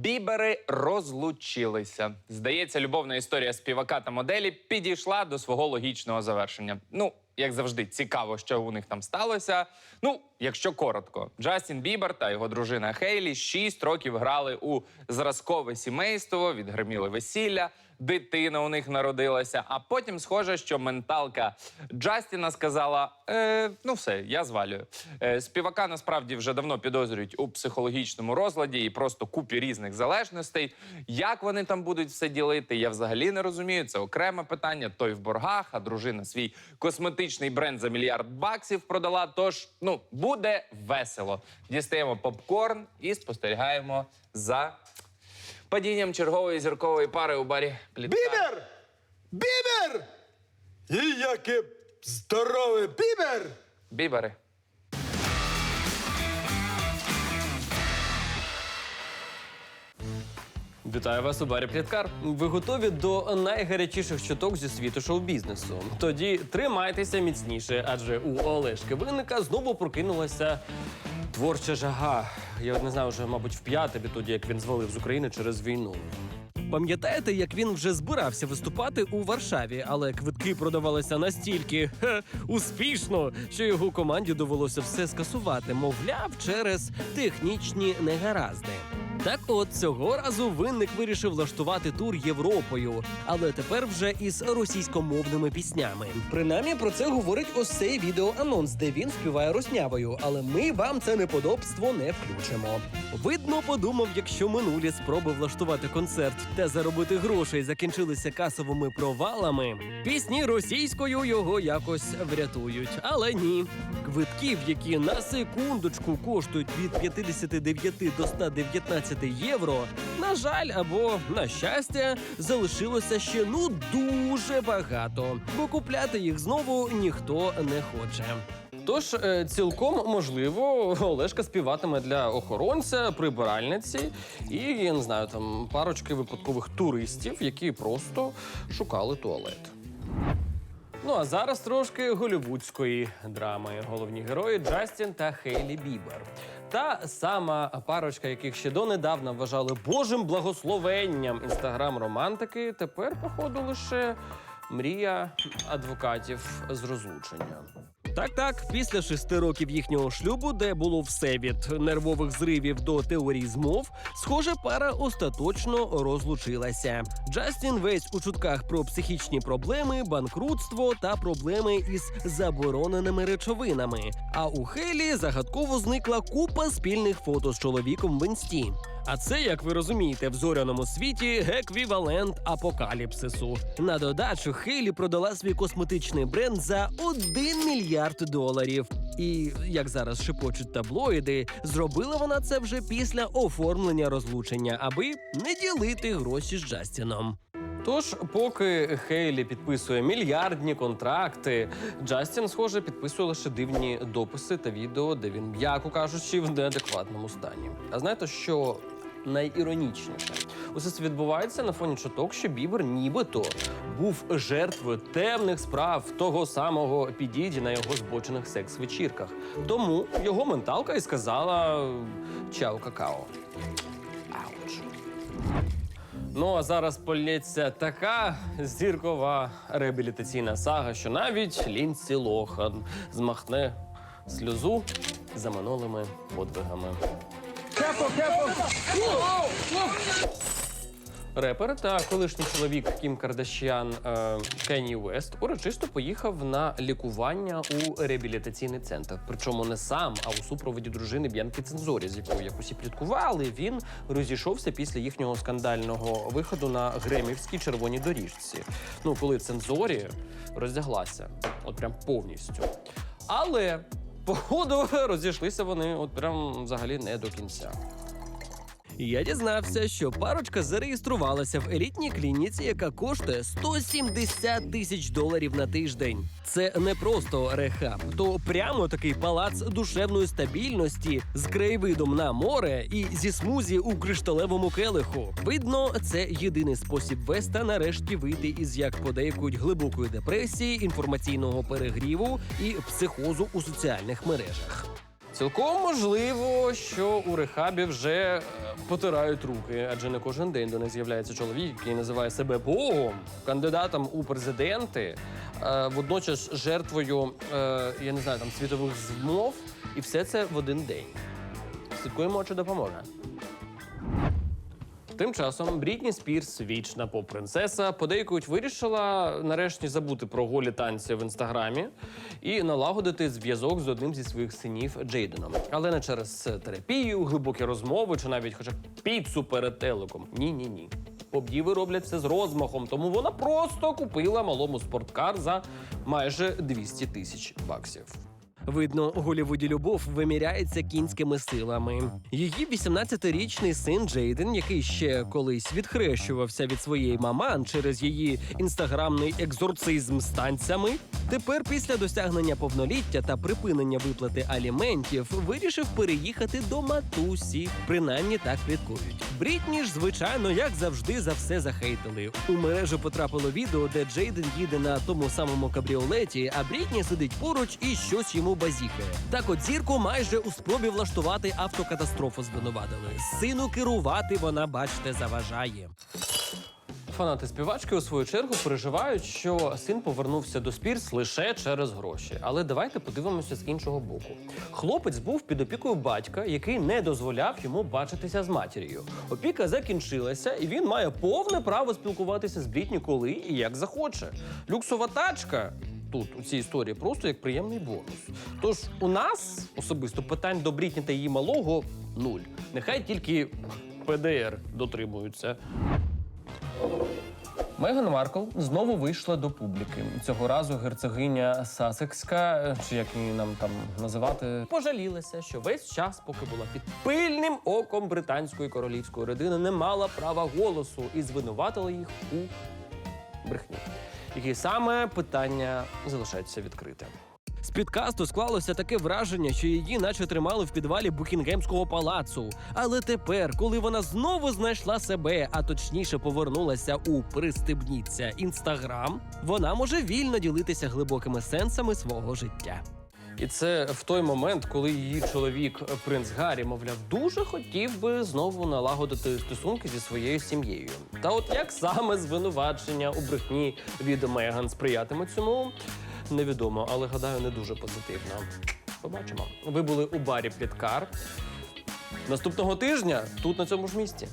Бібери розлучилися. Здається, любовна історія співака та моделі підійшла до свого логічного завершення. Ну, як завжди, цікаво, що у них там сталося. Ну, якщо коротко, Джастін Бібер та його дружина Хейлі 6 років грали у зразкове сімейство, відгриміли весілля, дитина у них народилася. А потім схоже, що менталка Джастіна сказала: е, ну все, я звалюю. Е, співака насправді вже давно підозрюють у психологічному розладі і просто купі різних залежностей. Як вони там будуть все ділити, я взагалі не розумію. Це окреме питання. Той в боргах, а дружина свій косметичний бренд за мільярд баксів продала. Тож ну буде весело. Дістаємо попкорн і спостерігаємо за падінням чергової зіркової пари у барі Плітка. Бібер! Бібер! І яке здорове бібер! Бібери. Вітаю вас у барі Пліткар. Ви готові до найгарячіших чуток зі світу шоу-бізнесу? Тоді тримайтеся міцніше, адже у Олешки Винника знову прокинулася творча жага. Я не знаю, вже, мабуть, в п'яте відтоді, як він звалив з України через війну. Пам'ятаєте, як він вже збирався виступати у Варшаві, але квитки продавалися настільки хе, успішно, що його команді довелося все скасувати, мовляв, через технічні негаразди. Так от цього разу винник вирішив влаштувати тур Європою, але тепер вже із російськомовними піснями. Принаймні про це говорить ось цей відеоанонс, де він співає руснявою, але ми вам це неподобство не включимо. Видно, подумав, якщо минулі спроби влаштувати концерт та заробити грошей закінчилися касовими провалами. Пісні російською його якось врятують, але ні. Квитків, які на секундочку коштують від 59 до 119 євро, на жаль, або на щастя, залишилося ще ну дуже багато, бо купляти їх знову ніхто не хоче. Тож е, цілком можливо, Олешка співатиме для охоронця, прибиральниці і я не знаю, там парочки випадкових туристів, які просто шукали туалет. Ну а зараз трошки голівудської драми. Головні герої Джастін та Хейлі Бібер. Та сама парочка, яких ще донедавна вважали божим благословенням інстаграм-романтики, тепер, походу, лише мрія адвокатів з розлучення. Так, так, після шести років їхнього шлюбу, де було все від нервових зривів до теорій змов, схоже, пара остаточно розлучилася. Джастін весь у чутках про психічні проблеми, банкрутство та проблеми із забороненими речовинами. А у Хелі загадково зникла купа спільних фото з чоловіком в інсті. А це, як ви розумієте, в зоряному світі еквівалент апокаліпсису. На додачу Хейлі продала свій косметичний бренд за 1 мільярд доларів. І як зараз шепочуть таблоїди, зробила вона це вже після оформлення розлучення, аби не ділити гроші з Джастіном. Тож, поки Хейлі підписує мільярдні контракти, Джастін, схоже, підписує лише дивні дописи та відео, де він, м'яко кажучи, в неадекватному стані. А знаєте, що найіронічніше? Усе це відбувається на фоні чуток, що Бібер нібито був жертвою темних справ того самого Підіді на його збочених секс-вечірках. Тому його менталка і сказала чао какао. Ауч. Ну а зараз полється така зіркова реабілітаційна сага, що навіть Лінці Лохан змахне сльозу за минулими подвигами. Репер та колишній чоловік Кім Кардашян е, Кенні Уест урочисто поїхав на лікування у реабілітаційний центр. Причому не сам, а у супроводі дружини Б'янки Цензорі, з якою як усі пліткували, він розійшовся після їхнього скандального виходу на гремівській червоній доріжці. Ну, коли цензорі роздяглася, от прям повністю. Але походу розійшлися вони от прям взагалі не до кінця. Я дізнався, що парочка зареєструвалася в елітній клініці, яка коштує 170 тисяч доларів на тиждень. Це не просто рехаб, то прямо такий палац душевної стабільності з краєвидом на море і зі смузі у кришталевому келиху. Видно, це єдиний спосіб Веста нарешті вийти із як подейкують глибокої депресії, інформаційного перегріву і психозу у соціальних мережах. Цілком можливо, що у рехабі вже е, потирають руки, адже не кожен день до них з'являється чоловік, який називає себе богом, кандидатом у президенти, е, водночас жертвою, е, я не знаю, там світових змов, і все це в один день. Слідкуємо, чи допоможе. Тим часом Брітні Спірс, вічна поп-принцеса, подейкують вирішила нарешті забути про голі танці в інстаграмі і налагодити зв'язок з одним зі своїх синів Джейденом. Але не через терапію, глибокі розмови чи навіть хоча б піцу перед телеком. Ні, ні, ні. Побдіви роблять все з розмахом, тому вона просто купила малому спорткар за майже 200 тисяч баксів. Видно, Голівуді любов виміряється кінськими силами. Її 18-річний син Джейден, який ще колись відхрещувався від своєї маман через її інстаграмний екзорцизм з танцями, тепер після досягнення повноліття та припинення виплати аліментів вирішив переїхати до матусі. Принаймні так пліткують. Брітні ж, звичайно, як завжди, за все захейтили. У мережу потрапило відео, де Джейден їде на тому самому кабріолеті, а Брітні сидить поруч і щось йому базікає. Так от зірку майже у спробі влаштувати автокатастрофу звинуватили. Сину керувати вона, бачите, заважає. Фанати співачки у свою чергу переживають, що син повернувся до Спірс лише через гроші. Але давайте подивимося з іншого боку. Хлопець був під опікою батька, який не дозволяв йому бачитися з матір'ю. Опіка закінчилася, і він має повне право спілкуватися з Брітні коли і як захоче. Люксова тачка. Тут у цій історії просто як приємний бонус. Тож у нас особисто питань до Брітні та її малого нуль. Нехай тільки ПДР дотримуються. Меган Маркл знову вийшла до публіки. Цього разу герцогиня Сасекська, чи як її нам там називати, пожалілася, що весь час, поки була під пильним оком британської королівської родини, не мала права голосу і звинуватила їх у брехні. Які саме питання залишаються відкритим. З підкасту склалося таке враження, що її наче тримали в підвалі Букінгемського палацу. Але тепер, коли вона знову знайшла себе, а точніше повернулася у пристебніться інстаграм, вона може вільно ділитися глибокими сенсами свого життя. І це в той момент, коли її чоловік принц Гаррі, мовляв, дуже хотів би знову налагодити стосунки зі своєю сім'єю. Та от як саме звинувачення у брехні від Меган сприятимуть цьому, невідомо, але гадаю, не дуже позитивно. Побачимо. Ви були у барі Пліткар. Наступного тижня тут на цьому ж місці.